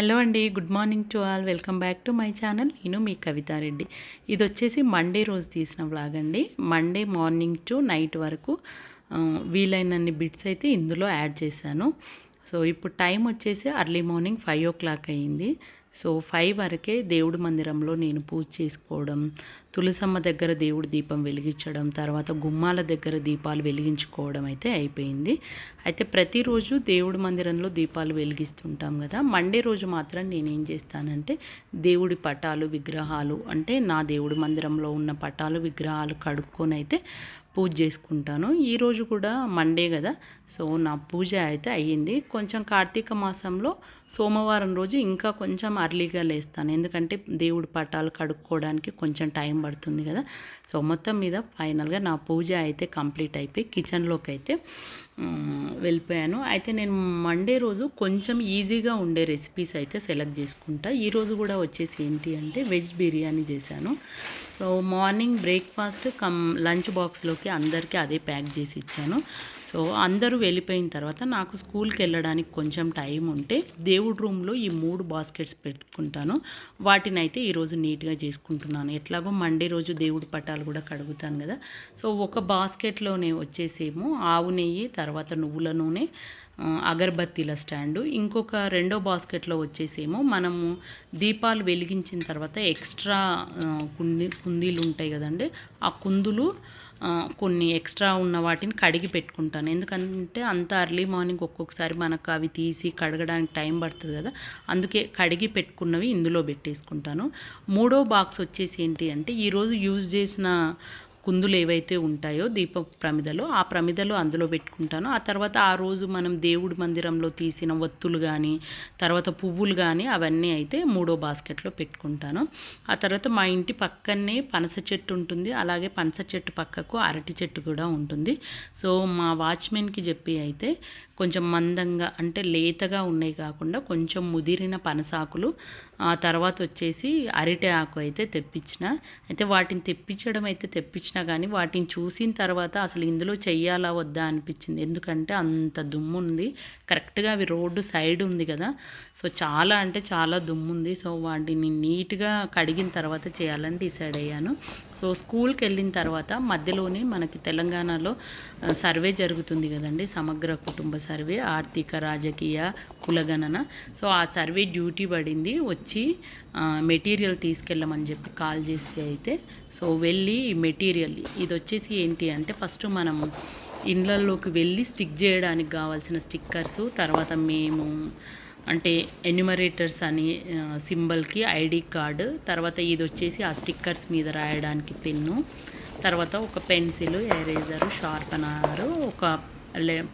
Hello అండి good morning to all. Welcome back to my channel. నేను మీ కవితారెడ్డి ఇది వచ్చేసి మండే రోజు తీసిన వ్లాగ్ అండి. మండే మార్నింగ్ టు నైట్ వరకు వీలైనన్ని బిట్స్ అయితే ఇందులో యాడ్ చేశాను. సో ఇప్పుడు టైం వచ్చేసి early morning five o'clock అయ్యింది సో ఫైవ్ వరకే దేవుడి మందిరంలో నేను పూజ చేసుకోవడం తులసమ్మ దగ్గర దేవుడి దీపం వెలిగించడం తర్వాత గుమ్మాల దగ్గర దీపాలు వెలిగించుకోవడం అయితే అయిపోయింది. అయితే ప్రతిరోజు దేవుడి మందిరంలో దీపాలు వెలిగిస్తుంటాం కదా. మండే రోజు మాత్రం నేనేం చేస్తానంటే దేవుడి పటాలు విగ్రహాలు అంటే నా దేవుడి మందిరంలో ఉన్న పటాలు విగ్రహాలు కడుక్కొని అయితే పూజ చేసుకుంటాను. ఈరోజు కూడా మండే కదా. సో నా పూజ అయితే అయ్యింది. కొంచెం కార్తీక మాసంలో సోమవారం రోజు ఇంకా కొంచెం అర్లీగా లేస్తాను. ఎందుకంటే దేవుడి పటాలు కడుక్కోవడానికి కొంచెం టైం పడుతుంది కదా. సో మొత్తం మీద ఫైనల్గా నా పూజ అయితే కంప్లీట్ అయిపోయి కిచెన్లోకి అయితే వెళ్ళిపోయాను. అయితే నేను మండే రోజు కొంచెం ఈజీగా ఉండే రెసిపీస్ అయితే సెలెక్ట్ చేసుకుంటా. ఈరోజు కూడా వచ్చేసి ఏంటి అంటే వెజ్ బిర్యానీ చేశాను. So morning breakfast cum lunch బాక్స్లోకి అందరికీ అదే ప్యాక్ చేసి ఇచ్చాను. సో అందరూ వెళ్ళిపోయిన తర్వాత నాకు స్కూల్కి వెళ్ళడానికి కొంచెం టైం ఉంటే దేవుడి రూమ్లో ఈ మూడు బాస్కెట్స్ పెట్టుకుంటాను. వాటిని అయితే ఈరోజు నీట్గా చేసుకుంటున్నాను. ఎట్లాగో మండే రోజు దేవుడి పటాలు కూడా కడుగుతాను కదా. సో ఒక బాస్కెట్లోనే వచ్చేసేమో ఆవు నెయ్యి తర్వాత నువ్వుల నూనె ఆ, అగరబత్తీల స్టాండు. ఇంకొక రెండో బాస్కెట్లో వచ్చేసేమో మనము దీపాలు వెలిగించిన తర్వాత ఎక్స్ట్రా కుంది కుందీలు ఉంటాయి కదండి. ఆ కుందులు కొన్ని ఎక్స్ట్రా ఉన్న వాటిని కడిగి పెట్టుకుంటాను. ఎందుకంటే అంత అర్లీ మార్నింగ్ ఒక్కొక్కసారి మనకు అవి తీసి కడగడానికి టైం పడుతుంది కదా. అందుకే కడిగి పెట్టుకున్నవి ఇందులో పెట్టేసుకుంటాను. మూడో బాక్స్ వచ్చేసి ఏంటి అంటే ఈరోజు యూజ్ చేసిన కుందులు ఏవైతే ఉంటాయో దీప ప్రమిదలో ఆ ప్రమిదలో అందులో పెట్టుకుంటాను. ఆ తర్వాత ఆ రోజు మనం దేవుడి మందిరంలో తీసిన ఒత్తులు కానీ తర్వాత పువ్వులు కానీ అవన్నీ అయితే మూడో బాస్కెట్లో పెట్టుకుంటాను. ఆ తర్వాత మా ఇంటి పక్కనే పనస చెట్టు ఉంటుంది. అలాగే పనస చెట్టు పక్కకు అరటి చెట్టు కూడా ఉంటుంది. సో మా వాచ్మెన్కి చెప్పి అయితే కొంచెం మందంగా అంటే లేతగా ఉన్నాయి కాకుండా కొంచెం ముదిరిన పనసాకులు ఆ తర్వాత వచ్చేసి అరటి ఆకు అయితే తెప్పించిన. అయితే వాటిని తెప్పించడం అయితే తెప్పించినా కానీ వాటిని చూసిన తర్వాత అసలు ఇందులో చెయ్యాలా వద్దా అనిపించింది. ఎందుకంటే అంత దుమ్ము ఉంది కరెక్ట్గా అవి రోడ్డు సైడ్ ఉంది కదా. సో చాలా అంటే చాలా దుమ్ము ఉంది సో వాటిని నీట్గా కడిగిన తర్వాత చేయాలని డిసైడ్ అయ్యాను. సో స్కూల్కి వెళ్ళిన తర్వాత మధ్యలోనే మనకి తెలంగాణలో సర్వే జరుగుతుంది కదండి. సమగ్ర కుటుంబ సర్వే ఆర్థిక రాజకీయ కులగణన. సో ఆ సర్వే డ్యూటీ పడింది. వచ్చి మెటీరియల్ తీసుకెళ్ళమని చెప్పి కాల్ చేస్తే అయితే సో వెళ్ళి మెటీరియల్ ఇది వచ్చేసి ఏంటి అంటే ఫస్ట్ మనం ఇండ్లలోకి వెళ్ళి స్టిక్ చేయడానికి కావాల్సిన స్టిక్కర్స్ తర్వాత మేము అంటే ఎన్యుమరేటర్స్ అని సింబల్కి ఐడి కార్డు తర్వాత ఇది వచ్చేసి ఆ స్టిక్కర్స్ మీద రాయడానికి పెన్ను తర్వాత ఒక పెన్సిల్ ఎరేజరు షార్పనరు ఒక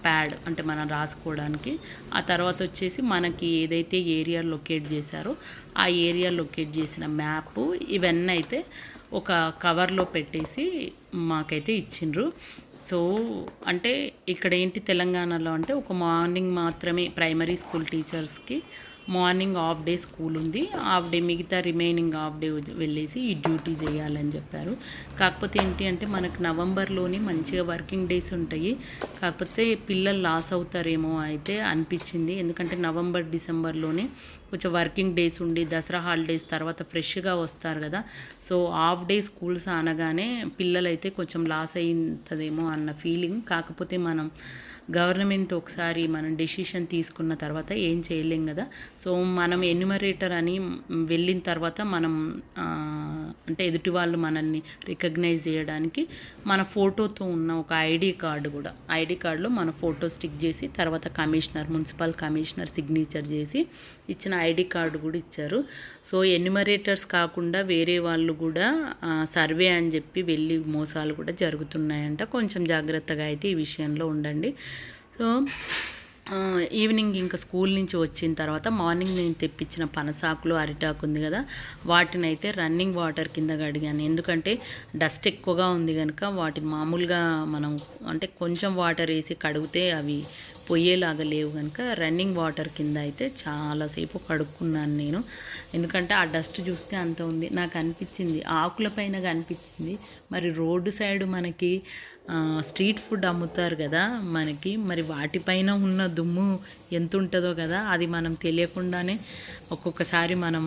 ప్యాడ్ అంటే మనం రాసుకోవడానికి ఆ తర్వాత వచ్చేసి మనకి ఏదైతే ఏరియా లొకేట్ చేశారో ఆ ఏరియా లొకేట్ చేసిన మ్యాప్ ఇవన్నీ అయితే ఒక కవర్లో పెట్టేసి మాకైతే ఇచ్చిండ్రు. సో అంటే ఇక్కడ ఏంటి తెలంగాణలో అంటే ఒక మార్నింగ్ మాత్రమే ప్రైమరీ స్కూల్ టీచర్స్కి మార్నింగ్ హాఫ్ డే స్కూల్ ఉంది. హాఫ్ డే మిగతా రిమైనింగ్ హాఫ్ డే వెళ్ళేసి ఈ డ్యూటీ చేయాలని చెప్పారు. కాకపోతే ఏంటి అంటే మనకు నవంబర్లోనే మంచిగా వర్కింగ్ డేస్ ఉంటాయి. కాకపోతే పిల్లలు లాస్ అవుతారేమో అయితే అనిపించింది. ఎందుకంటే నవంబర్ డిసెంబర్లోనే కొంచెం వర్కింగ్ డేస్ ఉండి దసరా హాలిడేస్ తర్వాత ఫ్రెష్గా వస్తారు కదా. సో హాఫ్ డే స్కూల్స్ అనగానే పిల్లలైతే కొంచెం లాస్ అవుతుందేమో అన్న ఫీలింగ్. కాకపోతే మనం గవర్నమెంట్ ఒకసారి మనం డెసిషన్ తీసుకున్న తర్వాత ఏం చేయలేం కదా. సో మనం ఎన్యుమరేటర్ అని వెళ్ళిన తర్వాత మనం అంటే ఎదుటి వాళ్ళు మనల్ని రికగ్నైజ్ చేయడానికి మన ఫోటోతో ఉన్న ఒక ఐడి కార్డు కూడా ఐడి కార్డులో మన ఫోటో స్టిక్ చేసి తర్వాత కమిషనర్ మున్సిపల్ కమిషనర్ సిగ్నేచర్ చేసి ఇచ్చిన ఐడి కార్డు కూడా ఇచ్చారు. సో ఎన్యుమరేటర్స్ కాకుండా వేరే వాళ్ళు కూడా సర్వే అని చెప్పి వెళ్ళి మోసాలు కూడా జరుగుతున్నాయంట. కొంచెం జాగ్రత్తగా అయితే ఈ విషయంలో ఉండండి. సో ఈవినింగ్ ఇంకా స్కూల్ నుంచి వచ్చిన తర్వాత మార్నింగ్ నేను తెప్పించిన పనసాకులు అరిటాకు ఉంది కదా వాటిని అయితే రన్నింగ్ వాటర్ కింద కడిగాను ఎందుకంటే డస్ట్ ఎక్కువగా ఉంది కనుక వాటిని మామూలుగా మనం అంటే కొంచెం వాటర్ వేసి కడిగితే అవి పొయ్యేలాగా లేవు కనుక రన్నింగ్ వాటర్ కింద అయితే చాలాసేపు కడుక్కున్నాను నేను. ఎందుకంటే ఆ డస్ట్ చూస్తే అంత ఉంది. నాకు అనిపించింది. ఆకుల పైన కనిపించింది. మరి రోడ్డు సైడ్ మనకి స్ట్రీట్ ఫుడ్ అమ్ముతారు కదా మనకి మరి వాటిపైన ఉన్న దుమ్ము ఎంత ఉంటుందో కదా అది మనం తెలియకుండానే ఒక్కొక్కసారి మనం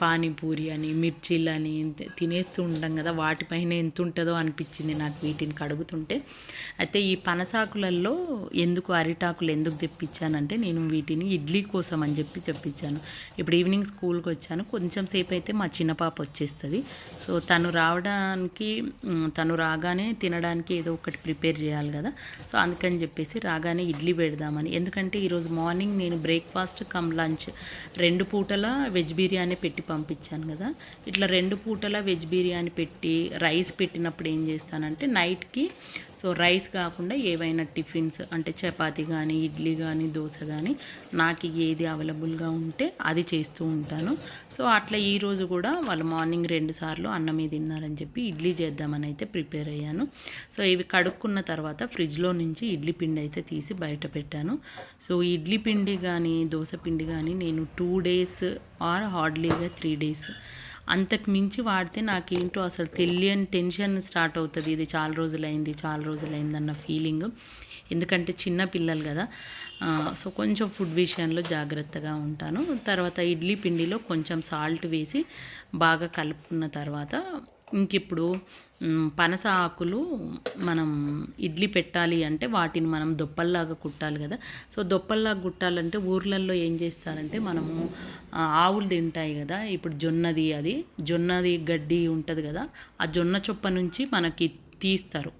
పానీపూరి అని మిర్చీలు అని తినేస్తూ ఉంటాం కదా వాటిపైన ఎంత ఉంటుందో అనిపించింది నాకు వీటిని కడుగుతుంటే. అయితే ఈ పనసాకులలో ఎందుకు అరిటాకులు ఎందుకు తెప్పించానంటే నేను వీటిని ఇడ్లీ కోసం అని చెప్పి తెప్పించాను. ఇప్పుడు ఈవినింగ్ స్కూల్కి వచ్చాను కొంచెం సేపు అయితే మా చిన్న పాప వచ్చేస్తుంది. సో తను రావడానికి తను రాగానే తినడానికి ఏదో ఒకటి ప్రిపేర్ చేయాలి కదా. సో అందుకని చెప్పేసి రాగానే ఇడ్లీ పెడదామని. ఎందుకంటే ఈరోజు మార్నింగ్ నేను బ్రేక్ఫాస్ట్ కమ్ లంచ్ రెండు పూటల వెజ్ బిర్యానీ పెట్టి పంపించాను కదా. ఇట్లా రెండు పూటల వెజ్ బిర్యానీ పెట్టి రైస్ పెట్టినప్పుడు ఏం చేస్తానంటే నైట్కి సో రైస్ కాకుండా ఏవైనా టిఫిన్స్ అంటే చపాతి కానీ ఇడ్లీ కానీ దోశ కానీ నాకు ఏది అవైలబుల్గా ఉంటే అది చేస్తూ ఉంటాను. సో అట్లా ఈరోజు కూడా వాళ్ళు మార్నింగ్ రెండు సార్లు అన్నమే తిన్నారని చెప్పి ఇడ్లీ చేద్దామని అయితే ప్రిపేర్ అయ్యాను. సో ఇవి కడుక్కున్న తర్వాత ఫ్రిడ్జ్లో నుంచి ఇడ్లీ పిండి అయితే తీసి బయట పెట్టాను. సో ఇడ్లీ పిండి కానీ దోశ పిండి కానీ నేను టూ డేస్ ఆర్ హార్డ్లీగా త్రీ డేస్ అంతకు మించి వాడితే నాకేంటో అసలు తెలియని టెన్షన్ స్టార్ట్ అవుతుంది. ఇది చాలా రోజులైంది చాలా రోజులైంది అన్న ఫీలింగ్. ఎందుకంటే చిన్న పిల్లలు కదా. సో కొంచెం ఫుడ్ విషయంలో జాగ్రత్తగా ఉంటాను. తర్వాత ఇడ్లీ పిండిలో కొంచెం సాల్ట్ వేసి బాగా కలుపుకున్న తర్వాత ఇంకిప్పుడు పనస ఆకులు మనం ఇడ్లీ పెట్టాలి అంటే వాటిని మనం దొప్పల్లాగా కుట్టాలి కదా. సో దొప్పల్లాగా కుట్టాలంటే ఊర్లలో ఏం చేస్తారంటే మనము ఆవులు తింటాయి కదా. ఇప్పుడు జొన్నది అది జొన్నది గడ్డి ఉంటుంది కదా. ఆ జొన్న చొప్ప నుంచి మనకి తీస్తారు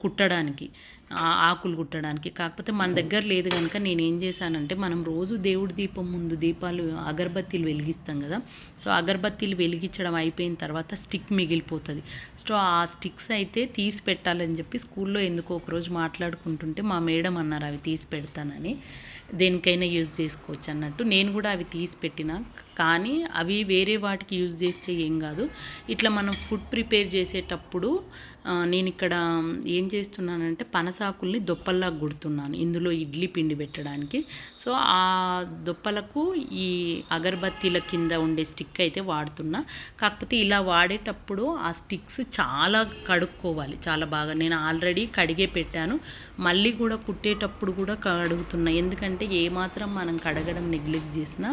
కుట్టడానికి. ఆకులు కుట్టడానికి. కాకపోతే మన దగ్గర లేదు కనుక నేను ఏం చేశానంటే మనం రోజు దేవుడి దీపం ముందు దీపాలు అగరబత్తీలు వెలిగిస్తాం కదా. సో అగరబత్తీలు వెలిగించడం అయిపోయిన తర్వాత స్టిక్ మిగిలిపోతుంది. సో ఆ స్టిక్స్ అయితే తీసి పెట్టాలని చెప్పి స్కూల్లో ఎందుకో ఒకరోజు మాట్లాడుకుంటుంటే మా మేడం అన్నారు అవి తీసి పెడతానని. దేనికైనా యూజ్ చేసుకోవచ్చు అన్నట్టు. నేను కూడా అవి తీసి పెట్టిన. కానీ అవి వేరే వాటికి యూజ్ చేస్తే ఏం కాదు. ఇట్లా మనం ఫుడ్ ప్రిపేర్ చేసేటప్పుడు నేను ఇక్కడ ఏం చేస్తున్నానంటే పనసాకుల్ని దొప్పల్లా గుడుతున్నాను. ఇందులో ఇడ్లీ పిండి పెట్టడానికి. సో ఆ దొప్పలకు ఈ అగరబత్తీల కింద ఉండే స్టిక్ అయితే వాడుతున్నా. కాకపోతే ఇలా వాడేటప్పుడు ఆ స్టిక్స్ చాలా కడుక్కోవాలి. చాలా బాగా నేను ఆల్రెడీ కడిగే పెట్టాను. మళ్ళీ కూడా కుట్టేటప్పుడు కూడా కడుగుతున్నా. ఎందుకంటే ఏమాత్రం మనం కడగడం నెగ్లెక్ట్ చేసినా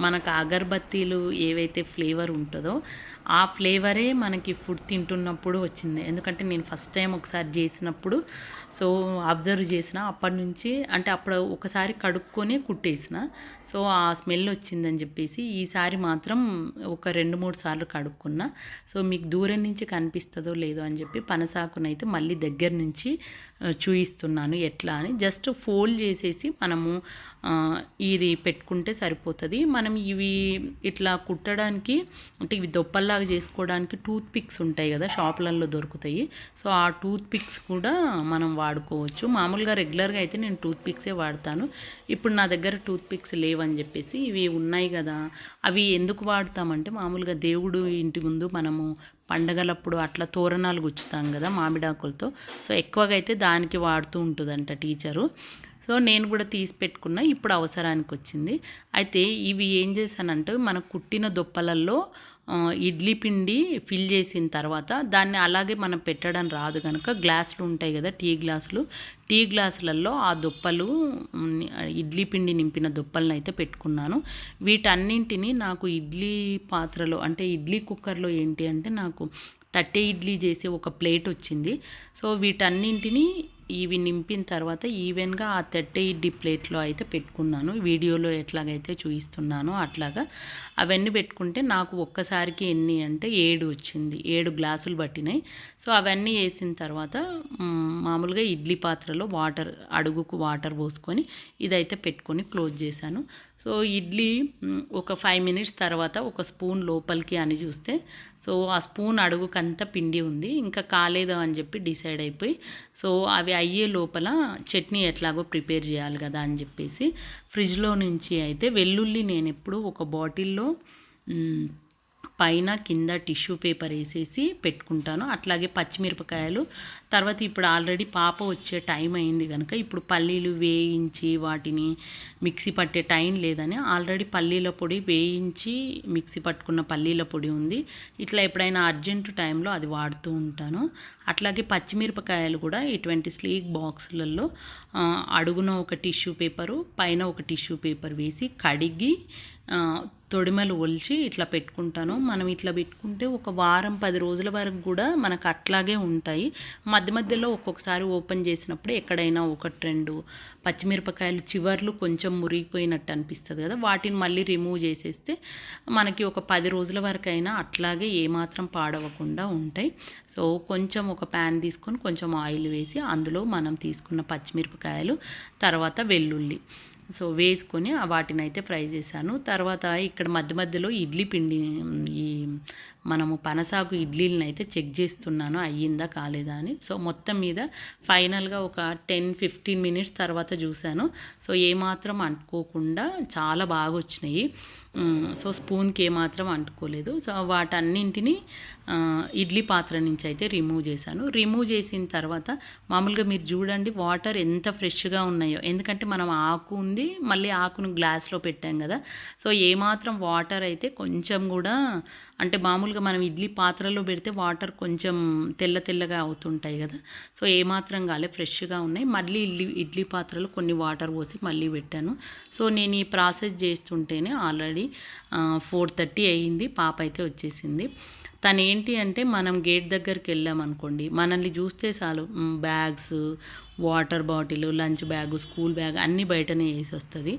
మనకు అగరబత్తీలు ఏవైతే ఫ్లేవర్ ఉంటుందో ఆ ఫ్లేవరే మనకి ఫుడ్ తింటున్నప్పుడు వచ్చింది. ఎందుకంటే నేను ఫస్ట్ టైం ఒకసారి చేసినప్పుడు సో అబ్జర్వ్ చేసిన అప్పటి నుంచి అంటే అప్పుడు ఒకసారి కడుక్కొని కుట్టేసిన. సో ఆ స్మెల్ వచ్చిందని చెప్పేసి ఈసారి మాత్రం ఒక రెండు మూడు సార్లు కడుక్కున్నా. సో మీకు దూరం నుంచి కనిపిస్తుందో లేదో అని చెప్పి పనసాకునైతే మళ్ళీ దగ్గర నుంచి చూపిస్తున్నాను చూయిస్తున్నాను. ఎట్లా అని జస్ట్ ఫోల్డ్ చేసేసి మనము ఇది పెట్టుకుంటే సరిపోతుంది. మనం ఇవి ఇట్లా కుట్టడానికి అంటే ఇవి దొప్పల్లాగా చేసుకోవడానికి టూత్ పిక్స్ ఉంటాయి కదా షాపులలో దొరుకుతాయి. సో ఆ టూత్ పిక్స్ కూడా మనం వాడుకోవచ్చు. మామూలుగా రెగ్యులర్గా అయితే నేను టూత్ పిక్సే వాడతాను. ఇప్పుడు నా దగ్గర టూత్ పిక్స్ లేవని చెప్పేసి ఇవి ఉన్నాయి కదా అవి ఎందుకు వాడతామంటే మామూలుగా దేవుడు ఇంటి ముందు మనము పండగలప్పుడు అట్లా తోరణాలు గుచ్చుతాం కదా మామిడాకులతో. సో ఎక్కువగా అయితే దానికి వాడుతూ ఉంటుందంట టీచరు. సో నేను కూడా తీసి పెట్టుకున్నా ఇప్పుడు అవసరానికి వచ్చింది అయితే ఇవి ఏం చేశానంటే మన కుట్టిన దుప్పలల్లో ఇడ్లీ పిండి ఫిల్ చేసిన తర్వాత దాన్ని అలాగే మనం పెట్టడం రాదు కనుక గ్లాసులు ఉంటాయి కదా టీ గ్లాసులు. టీ గ్లాసులలో ఆ దుప్పలు ఇడ్లీ పిండి నింపిన దుప్పలను అయితే పెట్టుకున్నాను. వీటన్నింటినీ నాకు ఇడ్లీ పాత్రలో అంటే ఇడ్లీ కుక్కర్లో ఏంటి అంటే నాకు తట్టే ఇడ్లీ చేసే ఒక ప్లేట్ వచ్చింది. సో వీటన్నింటినీ ఇవి నింపిన తర్వాత ఈవెన్గా ఆ థర్టీ ఇడ్లీ ప్లేట్లో అయితే పెట్టుకున్నాను. వీడియోలో ఎట్లాగైతే చూపిస్తున్నానో అట్లాగా. అవన్నీ పెట్టుకుంటే నాకు ఒక్కసారికి ఎన్ని అంటే ఏడు వచ్చింది. ఏడు గ్లాసులు పట్టినాయి. సో అవన్నీ వేసిన తర్వాత మామూలుగా ఇడ్లీ పాత్రలో వాటర్ అడుగుకు వాటర్ పోసుకొని ఇదైతే పెట్టుకొని క్లోజ్ చేశాను. సో ఇడ్లీ ఒక ఫైవ్ మినిట్స్ తర్వాత ఒక స్పూన్ లోపలికి అని చూస్తే సో ఆ స్పూన్ అడుగుకంతా పిండి ఉంది. ఇంకా కాలేదు అని చెప్పి డిసైడ్ అయిపోయి సో అవి అయ్యే లోపల చట్నీ ఎట్లాగో ప్రిపేర్ చేయాలి కదా అని చెప్పేసి ఫ్రిడ్జ్లో నుంచి అయితే వెల్లుల్లి నేను ఎప్పుడు ఒక బాటిల్లో పైన కింద టిష్యూ పేపర్ వేసేసి పెట్టుకుంటాను. అట్లాగే పచ్చిమిరపకాయలు. తర్వాత ఇప్పుడు ఆల్రెడీ పాప వచ్చే టైం అయింది కనుక ఇప్పుడు పల్లీలు వేయించి వాటిని మిక్సీ పట్టే టైం లేదని ఆల్రెడీ పల్లీల పొడి వేయించి మిక్సీ పట్టుకున్న పల్లీల పొడి ఉంది. ఇట్లా ఎప్పుడైనా అర్జెంటు టైంలో అది వాడుతూ ఉంటాను. అట్లాగే పచ్చిమిరపకాయలు కూడా ఇటువంటి స్లీక్ బాక్సులలో అడుగున ఒక టిష్యూ పేపరు పైన ఒక టిష్యూ పేపర్ వేసి కడిగి తొడిమలు ఒలిచి ఇట్లా పెట్టుకుంటాను. మనం ఇట్లా పెట్టుకుంటే ఒక వారం పది రోజుల వరకు కూడా మనకు అట్లాగే ఉంటాయి. మధ్య మధ్యలో ఒక్కొక్కసారి ఓపెన్ చేసినప్పుడు ఎక్కడైనా ఒకటి రెండు పచ్చిమిరపకాయలు చివర్లు కొంచెం మురిగిపోయినట్టు అనిపిస్తుంది కదా. వాటిని మళ్ళీ రిమూవ్ చేసేస్తే మనకి ఒక పది రోజుల వరకు అయినా అట్లాగే ఏమాత్రం పాడవకుండా ఉంటాయి. సో కొంచెం ఒక ప్యాన్ తీసుకొని కొంచెం ఆయిల్ వేసి అందులో మనం తీసుకున్న పచ్చిమిరపకాయలు తర్వాత వెల్లుల్లి. సో వేసుకొని వాటిని అయితే ఫ్రై చేశాను. తర్వాత ఇక్కడ మధ్య మధ్యలో ఇడ్లీ పిండి ఈ మనము పనసాకు ఇడ్లీలను అయితే చెక్ చేస్తున్నాను అయ్యిందా కాలేదా అని. సో మొత్తం మీద ఫైనల్గా ఒక టెన్ ఫిఫ్టీన్ మినిట్స్ తర్వాత చూశాను. సో ఏమాత్రం అంటుకోకుండా చాలా బాగా వచ్చినాయి సో స్పూన్కి ఏమాత్రం అంటుకోలేదు. సో వాటన్నింటినీ ఇడ్లీ పాత్ర నుంచి అయితే రిమూవ్ చేశాను. రిమూవ్ చేసిన తర్వాత మామూలుగా మీరు చూడండి వాటర్ ఎంత ఫ్రెష్గా ఉన్నాయో. ఎందుకంటే మనం ఆకు ఉంది మళ్ళీ ఆకును గ్లాస్లో పెట్టాం కదా. సో ఏమాత్రం వాటర్ అయితే కొంచెం కూడా అంటే మామూలుగా మనం ఇడ్లీ పాత్రలో పెడితే వాటర్ కొంచెం తెల్ల తెల్లగా అవుతుంటాయి కదా. సో ఏమాత్రం కాలే ఫ్రెష్గా ఉన్నాయి. మళ్ళీ ఇడ్లీ ఇడ్లీ పాత్రలో కొన్ని వాటర్ పోసి మళ్ళీ పెట్టాను. సో నేను ఈ ప్రాసెస్ చేస్తుంటేనే ఆల్రెడీ ఫోర్ థర్టీ అయ్యింది పాప అయితే వచ్చేసింది. తను ఏంటి అంటే మనం గేట్ దగ్గరికి వెళ్ళామనుకోండి మనల్ని చూస్తే చాలు bags water bottle lunch bag school bag అన్నీ బయటనే వేసి వస్తుంది.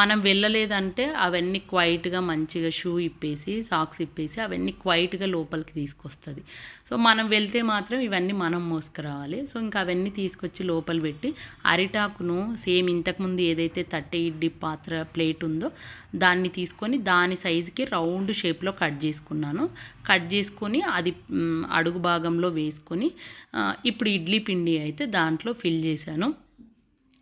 మనం వెళ్ళలేదంటే అవన్నీ క్వైట్గా మంచిగా షూ ఇప్పేసి సాక్స్ ఇప్పేసి అవన్నీ క్వైట్గా లోపలికి తీసుకొస్తుంది. సో మనం వెళ్తే మాత్రం ఇవన్నీ మనం మోసుకురావాలి. సో ఇంకా అవన్నీ తీసుకొచ్చి లోపల పెట్టి అరిటాకును సేమ్ ఇంతకుముందు ఏదైతే తట్టె ఇడ్డి పాత్ర ప్లేట్ ఉందో దాన్ని తీసుకొని దాని సైజుకి రౌండ్ షేప్లో కట్ చేసుకున్నాను. కట్ చేసుకొని అది అడుగు భాగంలో వేసుకొని ఇప్పుడు ఇడ్లీ పిండి అయితే దాంట్లో ఫిల్ చేశాను.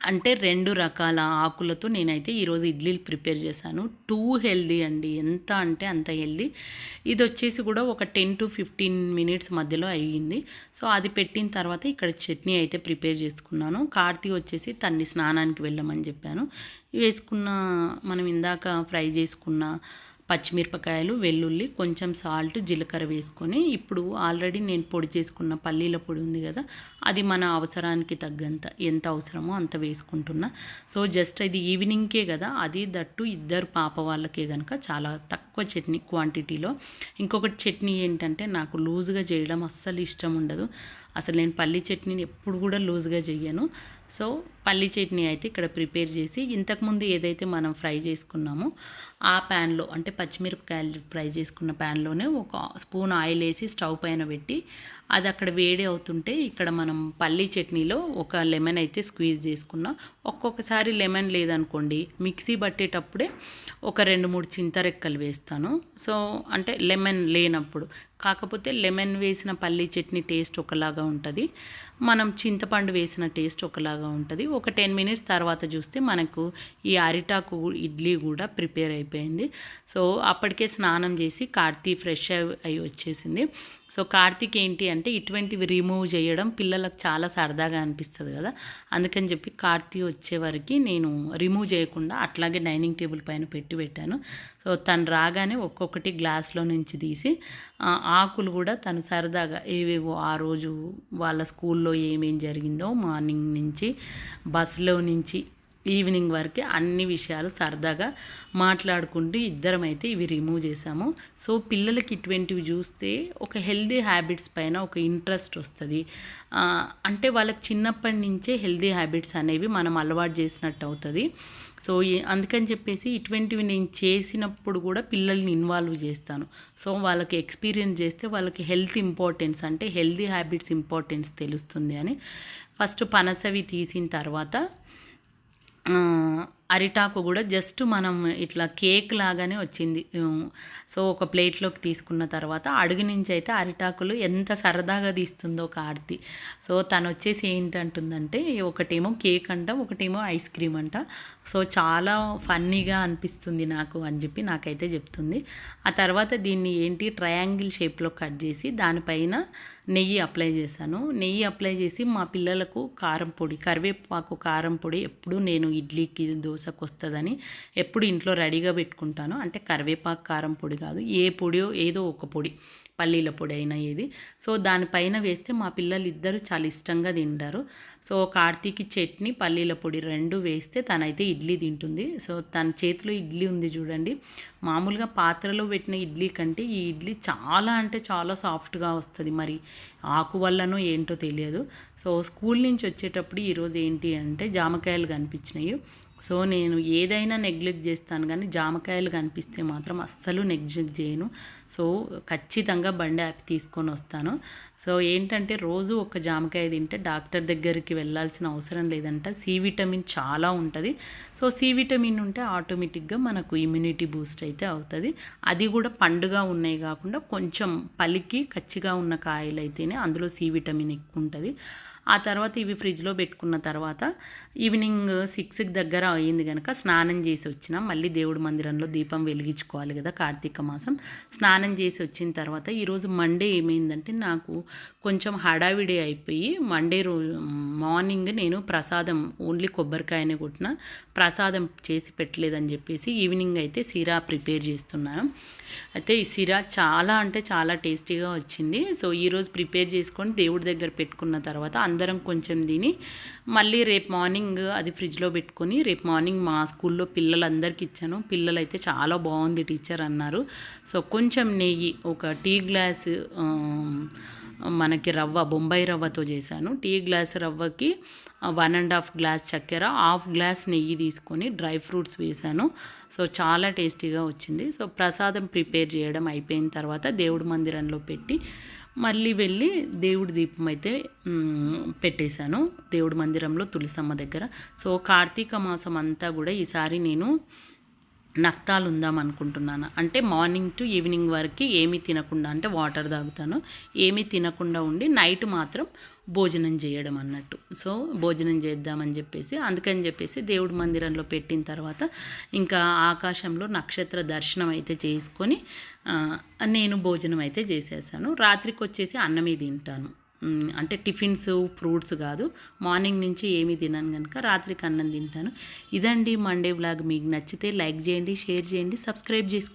అంటే రెండు రకాల ఆకులతో నేనైతే ఈరోజు ఇడ్లీలు ప్రిపేర్ చేశాను. టూ హెల్దీ అండి. ఎంత అంటే అంత హెల్దీ. ఇది వచ్చేసి కూడా ఒక టెన్ టు ఫిఫ్టీన్ మినిట్స్ మధ్యలో అయ్యింది. సో అది పెట్టిన తర్వాత ఇక్కడ చట్నీ అయితే ప్రిపేర్ చేసుకున్నాను. కార్తీ వచ్చేసి తన్ని స్నానానికి వెళ్ళమని చెప్పాను. వేసుకున్న మనం ఇందాక ఫ్రై చేసుకున్న పచ్చిమిరపకాయలు వెల్లుల్లి కొంచెం సాల్ట్ జీలకర్ర వేసుకొని ఇప్పుడు ఆల్రెడీ నేను పొడి చేసుకున్న పల్లీల పొడి ఉంది కదా అది మన అవసరానికి తగ్గంత ఎంత అవసరమో అంత వేసుకుంటున్నా. సో జస్ట్ ఇది ఈవినింగ్కే కదా అది దట్టు ఇద్దరు పాప వాళ్ళకే కనుక చాలా తక్కువ చట్నీ క్వాంటిటీలో. ఇంకొకటి చట్నీ ఏంటంటే నాకు లూజ్గా చేయడం అస్సలు ఇష్టం ఉండదు. అసలు నేను పల్లీ చట్నీని ఎప్పుడు కూడా లూజ్గా చెయ్యను. సో పల్లి చట్నీ అయితే ఇక్కడ ప్రిపేర్ చేసి ఇంతకుముందు ఏదైతే మనం ఫ్రై చేసుకున్నామో ఆ ప్యాన్లో అంటే పచ్చిమిరపకాయలు ఫ్రై చేసుకున్న ప్యాన్లోనే ఒక స్పూన్ ఆయిల్ వేసి స్టవ్ పైన పెట్టి అది అక్కడ వేడి అవుతుంటే ఇక్కడ మనం పల్లీ చట్నీలో ఒక లెమన్ అయితే స్క్వీజ్ చేసుకున్నాం. ఒక్కొక్కసారి లెమన్ లేదనుకోండి మిక్సీ పట్టేటప్పుడే ఒక రెండు మూడు చింతరెక్కలు వేస్తాను. సో అంటే లెమన్ లేనప్పుడు కాకపోతే లెమన్ వేసిన పల్లీ చట్నీ టేస్ట్ ఒకలాగా ఉంటుంది. మనం చింతపండు వేసిన టేస్ట్ ఒకలాగా ఉంటుంది. ఒక టెన్ మినిట్స్ తర్వాత చూస్తే మనకు ఈ అరిటాకు ఇడ్లీ కూడా ప్రిపేర్ అయిపోయింది. సో అప్పటికే స్నానం చేసి కార్తీ ఫ్రెష్ అయి వచ్చేసింది. సో కార్తీక్ ఏంటి అంటే ఇటువంటివి రిమూవ్ చేయడం పిల్లలకు చాలా సరదాగా అనిపిస్తుంది కదా. అందుకని చెప్పి కార్తీ వచ్చే నేను రిమూవ్ చేయకుండా అట్లాగే డైనింగ్ టేబుల్ పైన పెట్టి పెట్టాను. సో తను రాగానే ఒక్కొక్కటి గ్లాస్లో నుంచి తీసి ఆకులు కూడా తను సరదాగా ఏవేవో ఆ రోజు వాళ్ళ స్కూల్లో ఏమేం జరిగిందో మార్నింగ్ నుంచి బస్సులో నుంచి ఈవినింగ్ వరకే అన్ని విషయాలు సరదాగా మాట్లాడుకుంటూ ఇద్దరం అయితే ఇవి రిమూవ్ చేసాము సో పిల్లలకి ఇటువంటివి చూస్తే ఒక హెల్దీ హ్యాబిట్స్ పైన ఒక ఇంట్రెస్ట్ వస్తుంది. అంటే వాళ్ళకి చిన్నప్పటి నుంచే హెల్దీ హ్యాబిట్స్ అనేవి మనం అలవాటు చేసినట్టు అవుతుంది. సో అందుకని చెప్పేసి ఇటువంటివి నేను చేసినప్పుడు కూడా పిల్లల్ని ఇన్వాల్వ్ చేస్తాను. సో వాళ్ళకి ఎక్స్పీరియన్స్ చేస్తే వాళ్ళకి హెల్త్ ఇంపార్టెన్స్ అంటే హెల్దీ హ్యాబిట్స్ ఇంపార్టెన్స్ తెలుస్తుంది అని. ఫస్ట్ పనసవి తీసిన తర్వాత 嗯 అరిటాకు కూడా జస్ట్ మనం ఇట్లా కేక్ లాగానే వచ్చింది. సో ఒక ప్లేట్లోకి తీసుకున్న తర్వాత అడుగు నుంచి అయితే అరిటాకులు ఎంత సరదాగా తీస్తుందో ఒక ఆర్తి. సో తను వచ్చేసి ఏంటంటుందంటే ఒకటేమో కేక్ అంట ఒకటేమో ఐస్ క్రీమ్ అంట. సో చాలా ఫన్నీగా అనిపిస్తుంది నాకు అని చెప్పి నాకైతే చెప్తుంది. ఆ తర్వాత దీన్ని ఏంటి ట్రయాంగిల్ షేప్లో కట్ చేసి దానిపైన నెయ్యి అప్లై చేశాను. నెయ్యి అప్లై చేసి మా పిల్లలకు కారం పొడి కరివేపాకు కారం పొడి ఎప్పుడు నేను ఇడ్లీకి దోశ వస్తుందని ఎప్పుడు ఇంట్లో రెడీగా పెట్టుకుంటాను అంటే కరివేపాకు కారం పొడి కాదు ఏ పొడియో ఏదో ఒక పొడి పల్లీల పొడి అయినా ఏది. సో దానిపైన వేస్తే మా పిల్లలు ఇద్దరు చాలా ఇష్టంగా తింటారు. సో కార్తీకి చట్నీ పల్లీల పొడి రెండు వేస్తే తనైతే ఇడ్లీ తింటుంది. సో తన చేతిలో ఇడ్లీ ఉంది చూడండి. మామూలుగా పాత్రలో పెట్టిన ఇడ్లీ కంటే ఈ ఇడ్లీ చాలా అంటే చాలా సాఫ్ట్గా వస్తుంది. మరి ఆకు వల్లనో ఏంటో తెలియదు. సో స్కూల్ నుంచి వచ్చేటప్పుడు ఈరోజు ఏంటి అంటే జామకాయలు కనిపించినాయి. సో నేను ఏదైనా నెగ్లెక్ట్ చేస్తాను కానీ జామకాయలు కనిపిస్తే మాత్రం అస్సలు నెగ్లెక్ట్ చేయను. సో ఖచ్చితంగా బండి యాప్ తీసుకొని వస్తాను. సో ఏంటంటే రోజు ఒక జామకాయ తింటే డాక్టర్ దగ్గరికి వెళ్ళాల్సిన అవసరం లేదంట. సి విటమిన్ చాలా ఉంటుంది. సో సి విటమిన్ ఉంటే ఆటోమేటిక్గా మనకు ఇమ్యూనిటీ బూస్ట్ అయితే అవుతుంది. అది కూడా పండుగ ఉన్నాయి కాకుండా కొంచెం పలికి కచ్చిగా ఉన్న కాయలు అయితేనే అందులో సి విటమిన్ ఎక్కువ ఉంటుంది. ఆ తర్వాత ఇవి ఫ్రిడ్జ్లో పెట్టుకున్న తర్వాత ఈవినింగ్ సిక్స్కి దగ్గర అయింది కనుక స్నానం చేసి వచ్చిన మళ్ళీ దేవుడి మందిరంలో దీపం వెలిగించుకోవాలి కదా కార్తీక మాసం. స్నానం చేసి వచ్చిన తర్వాత ఈరోజు మండే ఏమైందంటే నాకు కొంచెం హడావిడి అయిపోయి మండే రోజు మార్నింగ్ నేను ప్రసాదం ఓన్లీ కొబ్బరికాయనే కొట్టిన ప్రసాదం చేసి పెట్టలేదని చెప్పేసి ఈవినింగ్ అయితే సిరా ప్రిపేర్ చేస్తున్నాను అయితే ఈ సిరా చాలా అంటే చాలా టేస్టీగా వచ్చింది. సో ఈరోజు ప్రిపేర్ చేసుకొని దేవుడి దగ్గర పెట్టుకున్న తర్వాత అందరం కొంచెం తిని మళ్ళీ రేపు మార్నింగ్ అది ఫ్రిడ్జ్లో పెట్టుకొని రేపు మార్నింగ్ మా స్కూల్లో పిల్లలందరికీ ఇచ్చాను. పిల్లలు అయితే చాలా బాగుంది టీచర్ అన్నారు. సో కొంచెం నెయ్యి ఒక టీ గ్లాస్ మనకి రవ్వ బొంబాయి రవ్వతో చేశాను. టీ గ్లాస్ రవ్వకి వన్ అండ్ హాఫ్ గ్లాస్ చక్కెర హాఫ్ గ్లాస్ నెయ్యి తీసుకొని డ్రై ఫ్రూట్స్ వేశాను. సో చాలా టేస్టీగా వచ్చింది. సో ప్రసాదం ప్రిపేర్ చేయడం అయిపోయిన తర్వాత దేవుడి మందిరంలో పెట్టి మళ్ళీ వెళ్ళి దేవుడి దీపం అయితే పెట్టేశాను. దేవుడి మందిరంలో తులసమ్మ దగ్గర. సో కార్తీక మాసం అంతా కూడా ఈసారి నేను నక్తాలు ఉందాం అనుకుంటున్నాను అంటే మార్నింగ్ టు ఈవినింగ్ వరకు ఏమీ తినకుండా అంటే వాటర్ తాగుతాను. ఏమీ తినకుండా ఉండి నైట్ మాత్రం భోజనం చేయడం అన్నట్టు. సో భోజనం చేద్దామని చెప్పేసి అందుకని చెప్పేసి దేవుడి మందిరంలో పెట్టిన తర్వాత ఇంకా ఆకాశంలో నక్షత్ర దర్శనం అయితే చేసుకొని నేను భోజనం అయితే చేసేసాను. రాత్రికి వచ్చేసి అన్నమే తింటాను. అంటే టిఫిన్స్ ఫ్రూట్స్ కాదు. మార్నింగ్ నుంచి ఏమీ తినను కనుక రాత్రికి అన్నం తింటాను. ఇదండి మండే వ్లాగ్. మీకు నచ్చితే లైక్ చేయండి షేర్ చేయండి సబ్స్క్రైబ్ చేసుకోండి.